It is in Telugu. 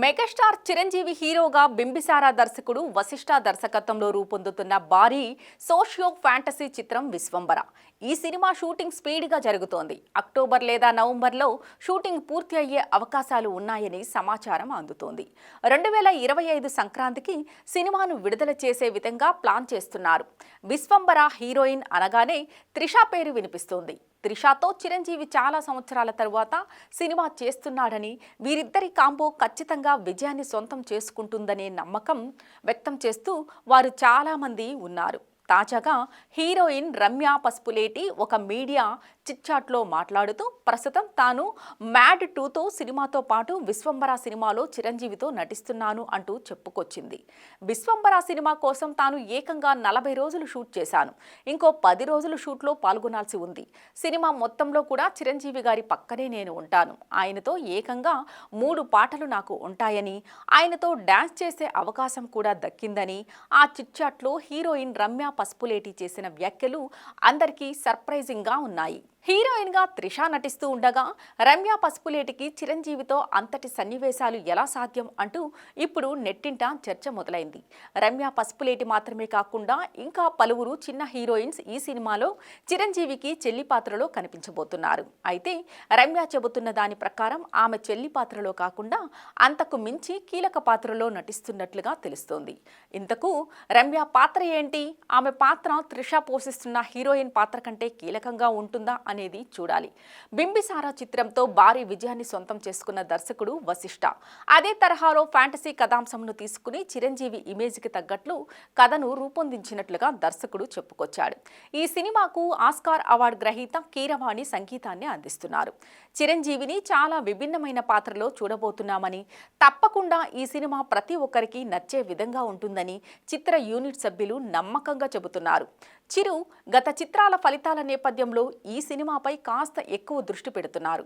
మెగాస్టార్ చిరంజీవి హీరోగా బింబిసారా దర్శకుడు వశిష్ఠ దర్శకత్వంలో రూపొందుతున్న భారీ సోషియో ఫ్యాంటసీ చిత్రం విశ్వంబర ఈ సినిమా షూటింగ్ స్పీడ్గా జరుగుతోంది. అక్టోబర్ లేదా నవంబర్లో షూటింగ్ పూర్తి అయ్యే అవకాశాలు ఉన్నాయని సమాచారం అందుతోంది. రెండు వేల ఇరవై ఐదు సంక్రాంతికి సినిమాను విడుదల చేసే విధంగా ప్లాన్ చేస్తున్నారు. విశ్వంబర హీరోయిన్ అనగానే త్రిష పేరు వినిపిస్తోంది. త్రిషాతో చిరంజీవి చాలా సంవత్సరాల తరువాత సినిమా చేస్తున్నాడని వీరిద్దరి కాంబో ఖచ్చితంగా విజయాన్ని సొంతం చేసుకుంటుందనే నమ్మకం వ్యక్తం చేస్తూ వారు చాలామంది ఉన్నారు. తాజాగా హీరోయిన్ రమ్య పసుపులేటి ఒక మీడియా చిట్చాట్లో మాట్లాడుతూ ప్రస్తుతం తాను మ్యాడ్ టూతో సినిమాతో పాటు విశ్వంబర సినిమాలో చిరంజీవితో నటిస్తున్నాను అంటూ చెప్పుకొచ్చింది. విశ్వంబర సినిమా కోసం తాను ఏకంగా నలభై రోజులు షూట్ చేశాను. ఇంకో పది రోజులు షూట్లో పాల్గొనాల్సి ఉంది. సినిమా మొత్తంలో కూడా చిరంజీవి గారి పక్కనే నేను ఉంటాను. ఆయనతో ఏకంగా మూడు పాటలు నాకు ఉంటాయని ఆయనతో డ్యాన్స్ చేసే అవకాశం కూడా దక్కిందని ఆ చిట్చాట్లో హీరోయిన్ రమ్య పసుపులేటి చేసిన వ్యాఖ్యలు అందరికీ సర్ప్రైజింగ్గా ఉన్నాయి. హీరోయిన్గా త్రిష నటిస్తూ ఉండగా రమ్య పసుపులేటికి చిరంజీవితో అంతటి సన్నివేశాలు ఎలా సాధ్యం అంటూ ఇప్పుడు నెట్టింట చర్చ మొదలైంది. రమ్య పసుపులేటి మాత్రమే కాకుండా ఇంకా పలువురు చిన్న హీరోయిన్స్ ఈ సినిమాలో చిరంజీవికి చెల్లి పాత్రలో కనిపించబోతున్నారు. అయితే రమ్య చెబుతున్న దాని ప్రకారం ఆమె చెల్లి పాత్రలో కాకుండా అంతకు మించి కీలక పాత్రలో నటిస్తున్నట్లుగా తెలుస్తోంది. ఇంతకు రమ్య పాత్ర ఏంటి? ఆమె పాత్ర త్రిష పోషిస్తున్న హీరోయిన్ పాత్ర కంటే కీలకంగా ఉంటుందా అనేది చూడాలి. బింబిసారా చిత్రంతో భారీ విజయాన్ని సొంతం చేసుకున్న దర్శకుడు వశిష్ఠ అదే తరహాలో ఫ్యాంటసీ కథాంశంను తీసుకుని చిరంజీవి ఇమేజ్కి తగ్గట్లు కథను రూపొందించినట్లుగా దర్శకుడు చెప్పుకొచ్చాడు. ఈ సినిమాకు ఆస్కార్ అవార్డు గ్రహీత కీరవాణి సంగీతాన్ని అందిస్తున్నారు. చిరంజీవిని చాలా విభిన్నమైన పాత్రలో చూడబోతున్నామని తప్పకుండా ఈ సినిమా ప్రతి ఒక్కరికి నచ్చే విధంగా ఉంటుందని చిత్ర యూనిట్ సభ్యులు నమ్మకంగా చెబుతున్నారు. చిరు గత చిత్రాల ఫలితాల నేపథ్యంలో ఈ సినిమా సినిమాపై కాస్త ఎక్కువ దృష్టి పెడుతున్నారు.